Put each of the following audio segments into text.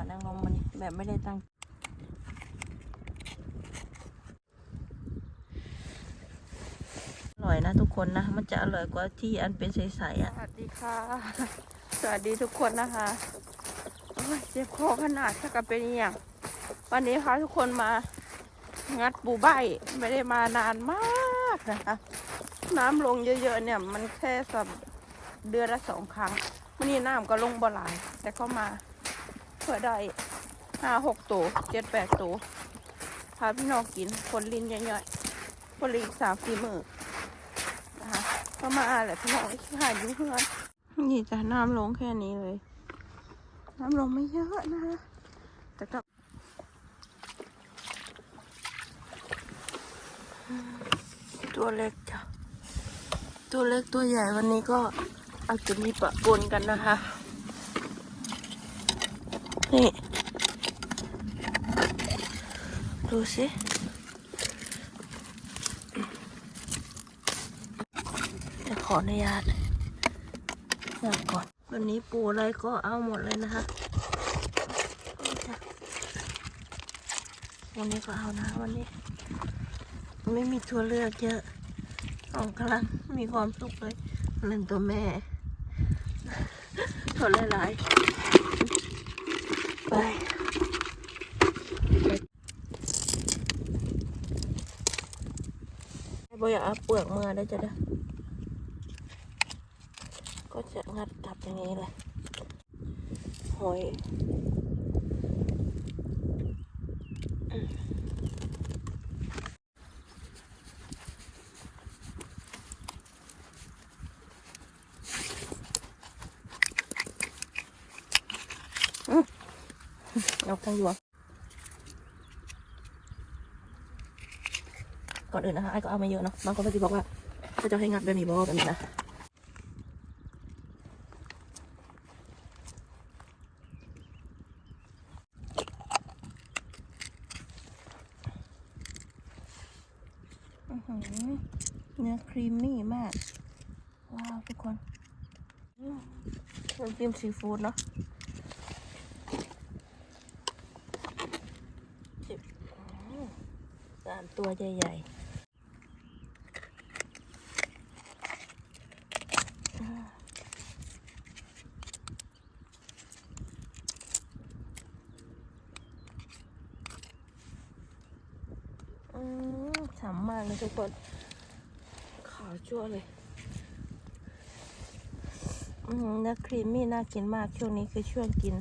อยนางรมมันแบบไม่ได้ตั้ง อร่อยนะทุกคนนะ มันจะอร่อยกว่าที่อันเป็นใสๆอะ สวัสดีค่ะ สวัสดีทุกคนนะคะโอ้ยเจ็บคอขนาดถ้ากับเป็นอย่าง วันนี้พาทุกคนมางัดบูใบไม่ได้มานานมากนะคะ น้ำลงเยอะๆเนี่ย มันแค่สัปเดือนละสองครั้งวันนี้น้ำก็ลงบ่หลาย แต่ก็มา พื่อได้ห้าหกตัวเจ็ดแปดตัวพาพี่น้องกินคนลิ้นย่อยๆคนลิ้นสามสี่มือนะคะก็มาแหละพี่น้องที่หาอยู่เพื่อนนี่จะน้ำลงแค่นี้เลย น้ำลงไม่เยอะนะคะแต่ก็ตัวเล็กจ้ะตัวเล็กตัวใหญ่วันนี้ก็อาจจะมีปะปนกันนะคะ นี่ ดูสิจะขออนุญาตนั่งก่อน วันนี้ปูอะไรก็เอาหมดเลยนะคะวันนี้ก็เอานะวันนี้ ไม่มีตัวเลือกเยอะอองกำลังมีความสุขเลยหนึ่งตัวแม่ตัวหลายๆ ไปบ่อยากเอาเปลือกมาได้จะได้ก็จะงัดกลับอย่างนี้เลยหอย เอาทั้งยวงก่อนอื่นนะคะไอ้ก็เอามาเยอะเนาะบางคนก็จะบอกว่าถ้าจะให้งัดแบบนี้บอกแบบนี้นะเนื้อครีมมี่มาก ว้าว ทุกคนอืมน้ำจิ้มซีฟู้ดเนาะจิบอืมสาม ตัวใหญ่ๆอืมอืมฉ่ำมากเลยทุกคน ขาวจั่วเลยอืมเนื้อครีมมี่น่ากินมาก ช่วงนี้คือช่วงกิน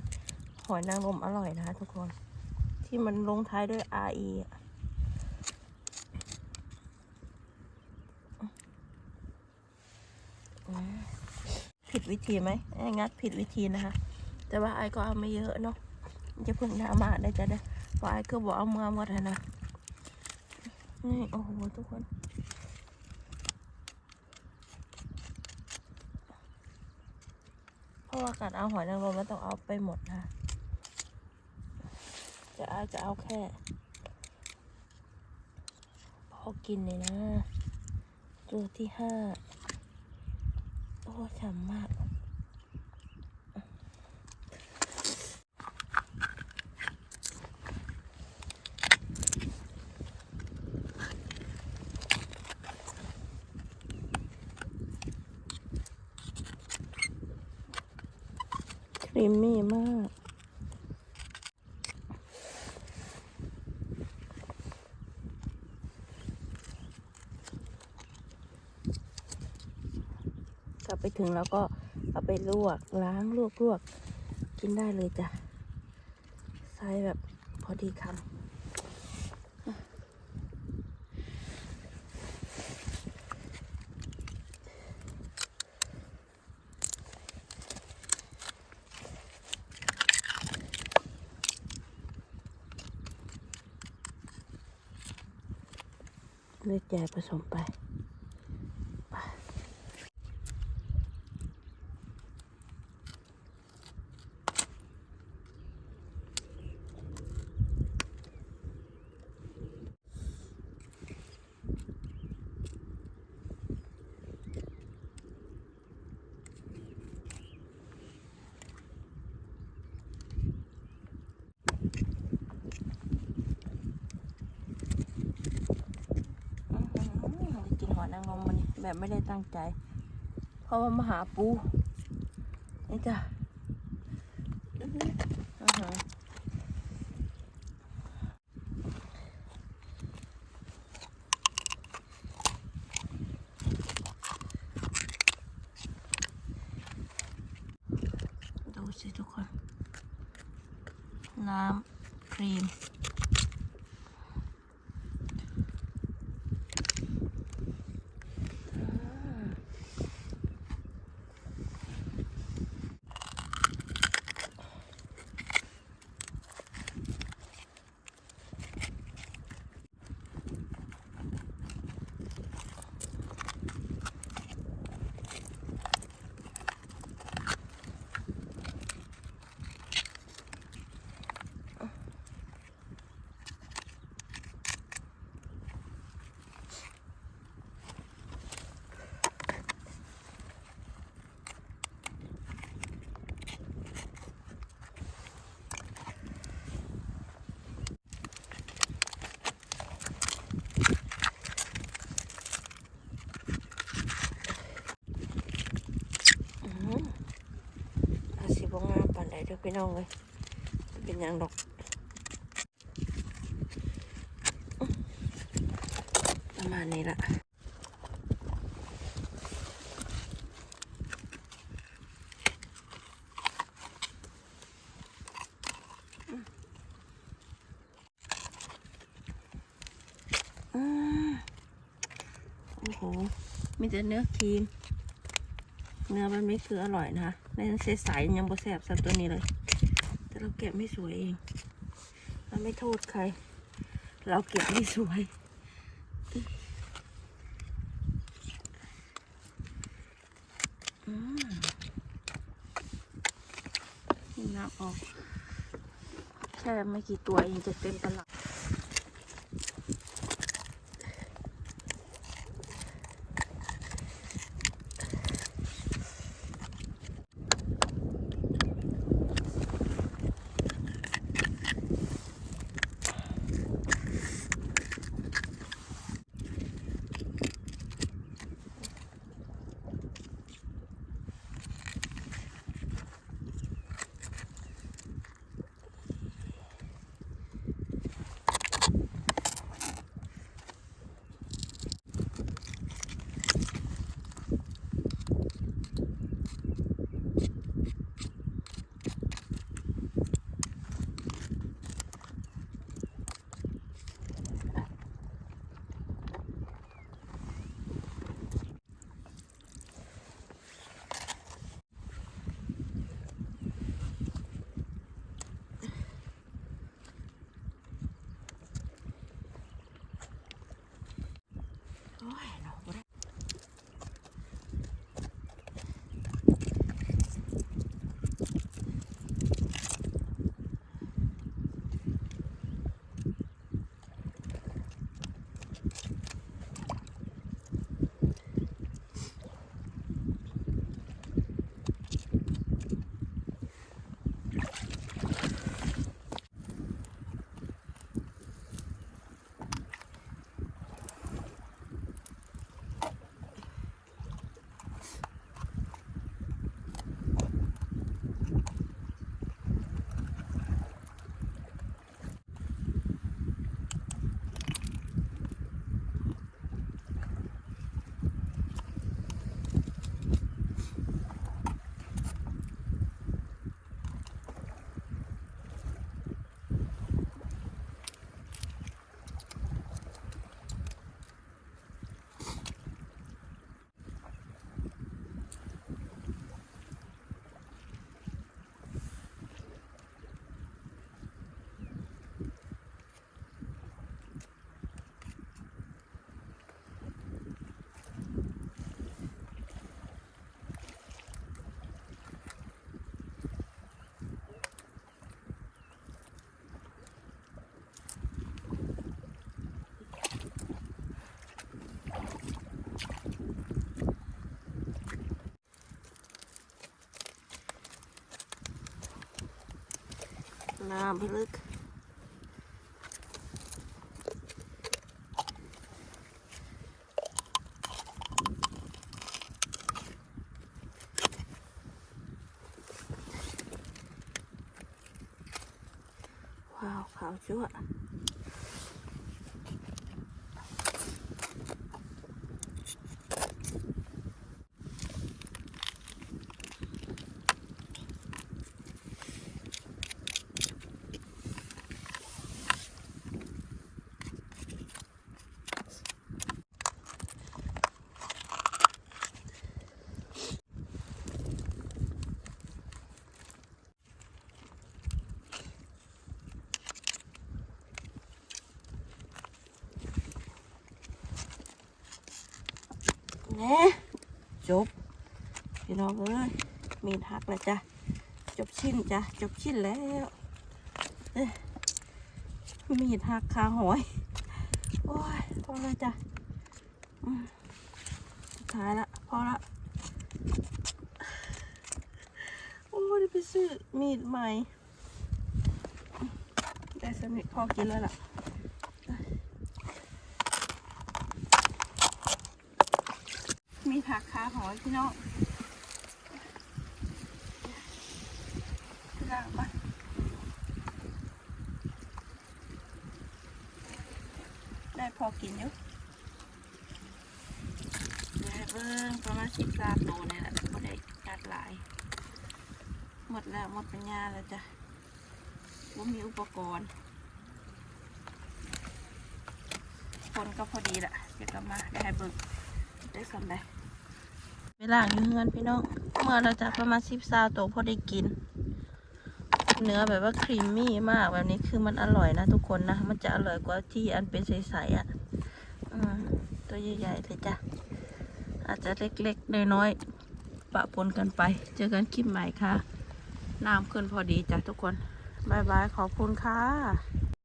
หอยนางรมอร่อยนะคะทุกคน ที่มันลงท้ายด้วย RE อะอืม ผิดวิธีไหมไอ้งัดผิดวิธีนะคะ แต่ว่าไอ้ก็เอาไม่เยอะเนาะจะพิ่งน้ามาได้จะได้เพราะไอ้ก็บอกเอามือหมดนะนี่โอ้โหทุกคนเพราะว่าการเอาหอยนางรมมันต้องเอาไปหมดนะจะเอาจะเอาแค่ พอกินเลยนะ ตัวที่ห้า โอ้ฉ่ำมาก ครีมมี่มาก ไปถึงแล้วก็เอาไปลวกล้างลวกลวกกินได้เลยจ้ะไซส์แบบพอดีคำเลือดใหญ่ผสมไป แบบไม่ได้ตั้งใจ เพราะว่ามาหาปูนี่จ้ะดูสิทุกคน น้ำครีม อืมอาสิบงามปานใดเด้อ พี่น้องเลยเป็นยังดอกประมาณนี้ละโอ้โห มีแต่เนื้อครีม เนื้อมันไม่คืออร่อยนะคะ ในใสๆยังบ่แสบสักตัวนี้เลย แต่เราเก็บไม่สวยเองเราไม่โทษใคร เราเก็บไม่สวยอืมนี่น้ำออก แค่ไม่กี่ตัวเองจะเต็มตลาด น้ำพิลึก ว้าวขาวชั่ว แน่จบพี่น้องเอ้ยมีดหักแล้วจ้ะจบชิ้นจ้ะจบชิ้นแล้วมีดหักคาหอยโอ้ยพอแล้วจ้ะสุดท้ายละพอละโอ้ยได้ไปซื้อมีดใหม่ได้สมิธพอกินแล้วล่ะ มี ผักขาหอยพี่น้องล้างมาได้พอกินอยู่ได้เบิ้งประมาณสิบสามโลเนี่ยแหละก็ได้จัดหลาย หมดแล้วหมดปัญญาแล้วจ้ะว่ามีอุปกรณ์คนก็พอดีแหละเดี๋ยวกลับมาได้ให้เบิ่งได้สำได้ เวลาอยู่เงินพี่น้อง เมื่อเราจะประมาณสิบซาโตพอได้กิน เนื้อแบบว่าครีมมี่มากแบบนี้คือมันอร่อยนะทุกคนนะ มันจะอร่อยกว่าที่อันเป็นใสๆอะตัวใหญ่ๆเลยจ้ะ อาจจะเล็กๆน้อยๆปะปนกันไป เจอกันคลิปใหม่ค่ะ น้ำขึ้นพอดีจ้ะทุกคนบายบายขอบคุณค่ะ